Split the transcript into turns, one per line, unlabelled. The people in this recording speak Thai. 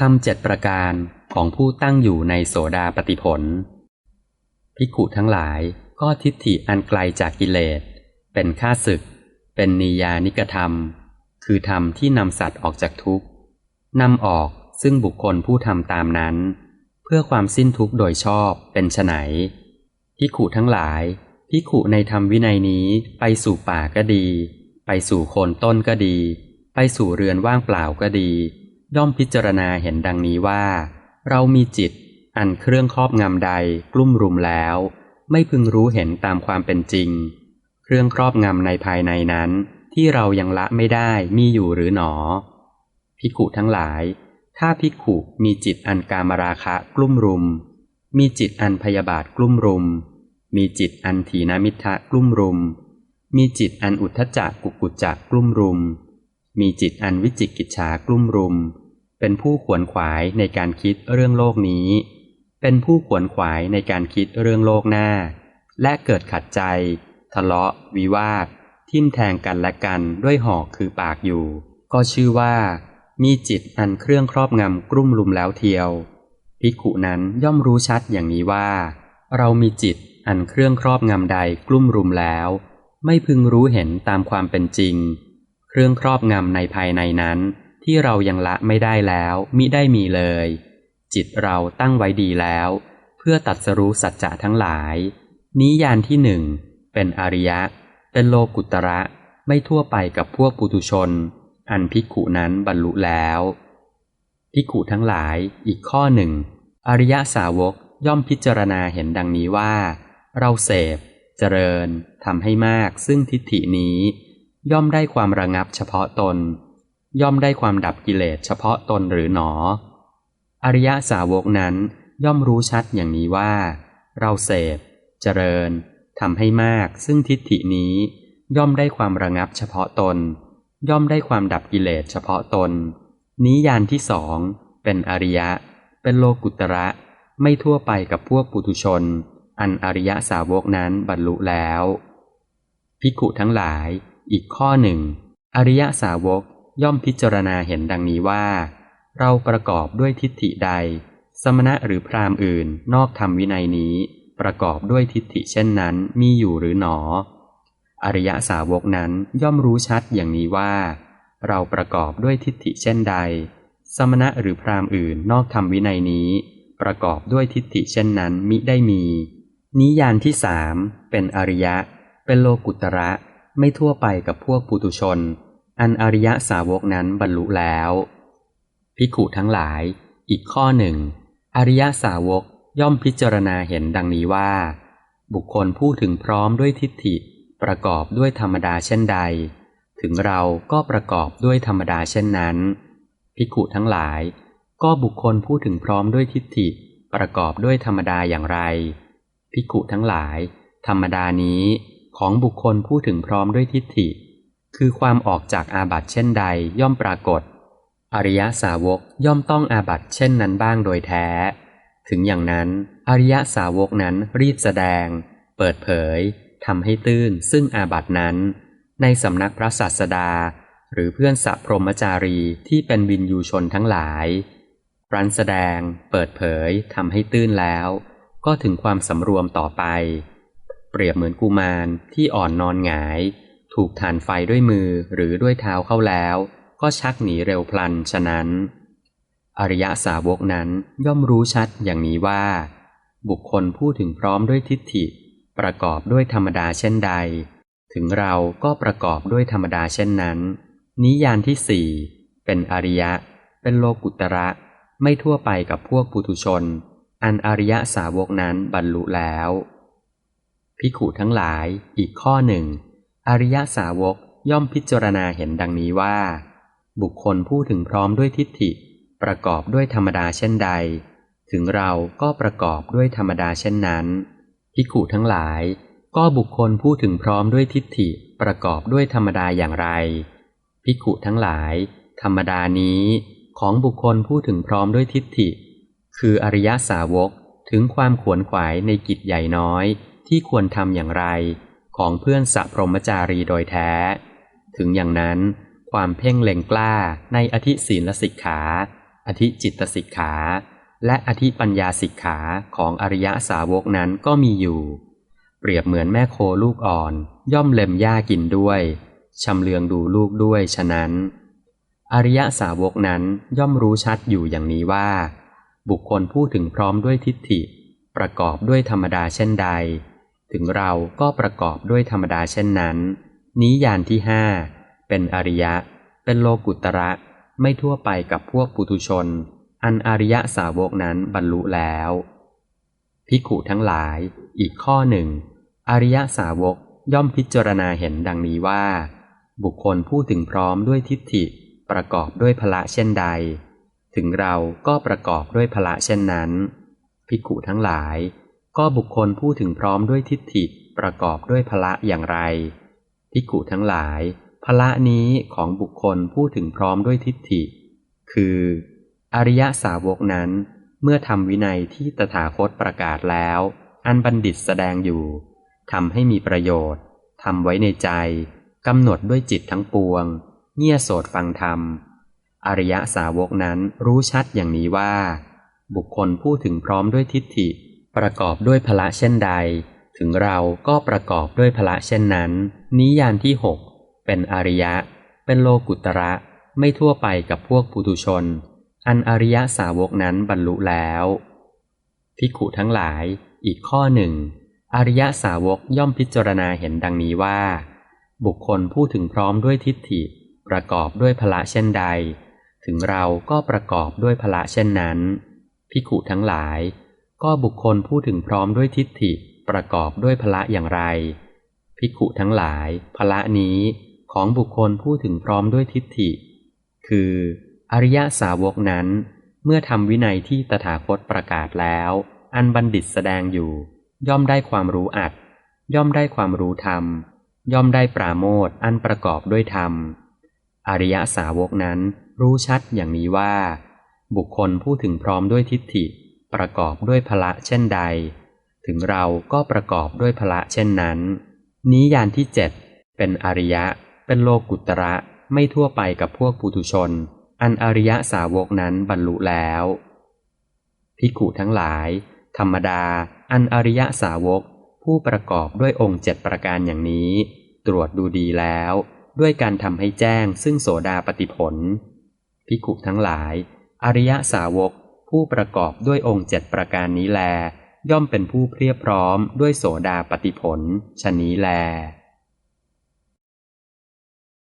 ทำเจ็ดประการของผู้ตั้งอยู่ในโสดาปฏิผลภิกขุทั้งหลายก็ทิฏฐิอันไกลจากกิเลส เป็นค่าศึก เป็นนิยานิกธรรม คือธรรมที่นำสัตว์ออกจากทุกข์นำออกซึ่งบุคคลผู้ทำตามนั้น เพื่อความสิ้นทุกข์โดยชอบเป็นไฉนภิกขุทั้งหลายภิกขุในธรรมวินัยนี้ไปสู่ป่าก็ดี ไปสู่โคนต้นก็ดี ไปสู่เรือนว่างเปล่าก็ดี ย่อมพิจารณาเห็นดังนี้ว่า เรามีจิต อันเครื่องครอบงำใดกลุ่มรุมแล้ว ไม่พึงรู้เห็นตามความเป็นจริง เครื่องครอบงำในภายในนั้น ที่เรายังละไม่ได้มีอยู่หรือหนอภิกุทั้งหลาย ถ้าภิกุมีจิตอันกามราคะกลุ่มรุม มีจิตอันพยาบาทกลุ่มรุม มีจิตอันถีนามิทะกลุ่มรุม มีจิตอันอุทธจักกุกุจจักกลุ่มรุม มีจิตอันวิจิกิจฉากลุ่มรุม เป็นผู้ขวนขวายในการคิดเรื่องโลกนี้ เป็นผู้ขวนขวายในการคิดเรื่องโลกหน้า และเกิดขัดใจ ทะเลาะ วิวาท ทิ่มแทงกันและกันด้วยหอกคือปากอยู่ ก็ชื่อว่า มีจิตอันเครื่องครอบงำกลุ่มลุมแล้วเทียวภิกขุนั้นย่อมรู้ชัดอย่างนี้ว่า เรามีจิตอันเครื่องครอบงำใดกลุ่มรุมแล้ว ไม่พึงรู้เห็นตามความเป็นจริง เครื่องครอบงำในภายในนั้น ที่เรายังละไม่ได้แล้วมิได้มีเลย จิตเราตั้งไว้ดีแล้ว เพื่อตัดสรู้สัจจะทั้งหลาย นิยานที่หนึ่งเป็นอริยะ เป็นโลกุตระไม่ทั่วไปกับพวกปุถุชน อันภิกขุนั้นบรรลุแล้วภิกขุทั้งหลายอีกข้อหนึ่ง อริยสาวกย่อมพิจารณาเห็นดังนี้ว่า เราเสพ เจริญทำให้มากซึ่งทิฏฐินี้ ย่อมได้ความระงับเฉพาะตน ย่อมได้ความดับกิเลสเฉพาะตนหรือหนอ อริยสาวกนั้นย่อมรู้ชัดอย่างนี้ว่า เราเสพ เจริญทำให้มาก ซึ่งทิฏฐินี้ ย่อมได้ความระงับเฉพาะตน ย่อมได้ความดับกิเลสเฉพาะตน นิยานที่สองเป็นอริยะ เป็นโลกุตระไม่ทั่วไปกับพวกปุถุชน อันอริยสาวกนั้นบรรลุแล้วภิกขุทั้งหลาย อีกข้อหนึ่ง อริยสาวก ย่อมพิจารณาเห็นดังนี้ว่า เราประกอบด้วยทิฏฐิใด สมณะหรือพราหมณ์อื่นนอกธรรมวินัยนี้ ประกอบด้วยทิฏฐิเช่นนั้นมีอยู่หรือหนอ อริยสาวกนั้นย่อมรู้ชัดอย่างนี้ว่า เราประกอบด้วยทิฏฐิเช่นใด สมณะหรือพราหมณ์อื่นนอกธรรมวินัยนี้ ประกอบด้วยทิฏฐิเช่นนั้นมิได้มี นิยานที่สามเป็นอริยะ เป็นโลกุตระไม่ทั่วไปกับพวกปุตุชน อันอริยสาวกนั้นบรรลุแล้วภิขุทั้งหลาย อีกข้อหนึ่ง อริยสาวกย่อมพิจารณาเห็นดังนี้ว่า บุคคลผู้ถึงพร้อมด้วยทิฏฐิ ประกอบด้วยธรรมดาเช่นใด ถึงเราก็ประกอบด้วยธรรมดาเช่นนั้นภิขุทั้งหลาย ก็บุคคลผู้ถึงพร้อมด้วยทิฏฐิ ประกอบด้วยธรรมดาอย่างไรภิขุทั้งหลาย ธรรมดานี้ของบุคคลผู้ถึงพร้อมด้วยทิฏฐิ คือความออกจากอาบัติเช่นใดย่อมปรากฏ อริยสาวกย่อมต้องอาบัติเช่นนั้นบ้างโดยแท้ ถึงอย่างนั้น อริยสาวกนั้นรีบแสดง เปิดเผยทำให้ตื้นซึ่งอาบัตินั้น ในสำนักพระศาสดา หรือเพื่อนสัพพรมจารีที่เป็นวินยูชนทั้งหลายรันแสดง เปิดเผยทำให้ตื้นแล้ว ก็ถึงความสำรวมต่อไป เปรียบเหมือนกุมารที่อ่อนนอนหงาย ถูกฐานไฟด้วยมือหรือด้วยเท้าเข้าแล้ว ก็ชักหนีเร็วพลันฉะนั้น อริยสาวกนั้นย่อมรู้ชัดอย่างนี้ว่า บุคคลผู้ถึงพร้อมด้วยทิฏฐิ ประกอบด้วยธรรมดาเช่นใด ถึงเราก็ประกอบด้วยธรรมดาเช่นนั้น นิยานที่สี่เป็นอริยะ เป็นโลกุตระไม่ทั่วไปกับพวกปุถุชน อันอริยสาวกนั้นบรรลุแล้วภิขุทั้งหลายอีกข้อหนึ่ง อริยสาวกย่อมพิจารณาเห็นดังนี้ว่า บุคคลผู้ถึงพร้อมด้วยทิฏฐิ ประกอบด้วยธรรมดาเช่นใด ถึงเราก็ประกอบด้วยธรรมดาเช่นนั้นภิกขุทั้งหลาย ก็บุคคลผู้ถึงพร้อมด้วยทิฏฐิประกอบด้วยธรรมดาอย่างไรภิกขุทั้งหลาย ธรรมดานี้ของบุคคลผู้ถึงพร้อมด้วยทิฏฐิ คืออริยสาวกถึงความขวนขวายในกิจใหญ่น้อยที่ควรทำอย่างไร ของเพื่อนสัพพรหมจารีโดยแท้ ถึงอย่างนั้น ความเพ่งเล็งกล้าในอธิศีลสิกขา อธิจิตสิกขา และอธิปัญญาสิกขาของอริยสาวกนั้นก็มีอยู่ เปรียบเหมือนแม่โคลูกอ่อน ย่อมเล็มหญ้ากินด้วยชำเลืองดูลูกด้วยฉะนั้น อริยสาวกนั้นย่อมรู้ชัดอยู่อย่างนี้ว่า บุคคลพูดถึงพร้อมด้วยทิฏฐิ ประกอบด้วยธรรมดาเช่นใด ถึงเราก็ประกอบด้วยธรรมดาเช่นนั้น นี้ยานที่ห้าเป็นอริยะ เป็นโลกุตระ ไม่ทั่วไปกับพวกปุถุชน อันอริยะสาวกนั้นบรรลุแล้วพิขุทั้งหลาย อีกข้อหนึ่ง อริยะสาวกย่อมพิจารณาเห็นดังนี้ว่า บุคคลพูดถึงพร้อมด้วยทิฏฐิ ประกอบด้วยพละเช่นใด ถึงเราก็ประกอบด้วยพละเช่นนั้นพิขุทั้งหลาย ก็บุคคลพูดถึงพร้อมด้วยทิฏฐิประกอบด้วยพละอย่างไรพิขุทั้งหลาย พละนี้ของบุคคลพูดถึงพร้อมด้วยทิฏฐิ คือ อริยสาวกนั้น เมื่อทำวินัยที่ตถาคตประกาศแล้ว อันบัณฑิตแสดงอยู่ทำให้มีประโยชน์ทำไว้ในใจกำหนดด้วยจิตทั้งปวง เงี่ยโสดฟังธรรม อริยสาวกนั้นรู้ชัดอย่างนี้ว่า บุคคลพูดถึงพร้อมด้วยทิฏฐิ ประกอบด้วยพละเช่นใด ถึงเราก็ประกอบด้วยพละเช่นนั้น นิยานที่หกเป็นอริยะ เป็นโลกุตระไม่ทั่วไปกับพวกปุถุชน อันอริยสาวกนั้นบรรลุแล้วพิขุทั้งหลาย อีกข้อหนึ่ง อริยสาวกย่อมพิจารณาเห็นดังนี้ว่า บุคคลพูดถึงพร้อมด้วยทิฏฐิ ประกอบด้วยพละเช่นใด ถึงเราก็ประกอบด้วยพละเช่นนั้นพิขุทั้งหลาย ก็บุคคลพูดถึงพร้อมด้วยทิฏฐิประกอบด้วยพละอย่างไรพิขุทั้งหลาย พละนี้ของบุคคลพูดถึงพร้อมด้วยทิฏฐิ คืออริยสาวกนั้น เมื่อทำวินัยที่ตถาคตประกาศแล้ว อันบัณฑิตแสดงอยู่ ย่อมได้ความรู้อัด ย่อมได้ความรู้ธรรม ย่อมได้ปราโมทอันประกอบด้วยธรรม อริยสาวกนั้นรู้ชัดอย่างนี้ว่า บุคคลพูดถึงพร้อมด้วยทิฏฐิ ประกอบด้วยพละเช่นใด ถึงเราก็ประกอบด้วยพละเช่นนั้น นี้ยานที่เจ็ดเป็นอริยะ เป็นโลกุตระไม่ทั่วไปกับพวกปุถุชน อันอริยะสาวกนั้นบรรลุแล้วพิกุทั้งหลาย ธรรมดา อันอริยะสาวก ผู้ประกอบด้วยองค์เจ็ดประการอย่างนี้ ตรวจดูดีแล้ว ด้วยการทำให้แจ้งซึ่งโสดาปฏิผลพิกุทั้งหลาย อริยะสาวก ผู้ประกอบด้วยองค์เจ็ดประการนี้แล ย่อมเป็นผู้เพียบพร้อมด้วยโสดาปฏิผลชนี้แล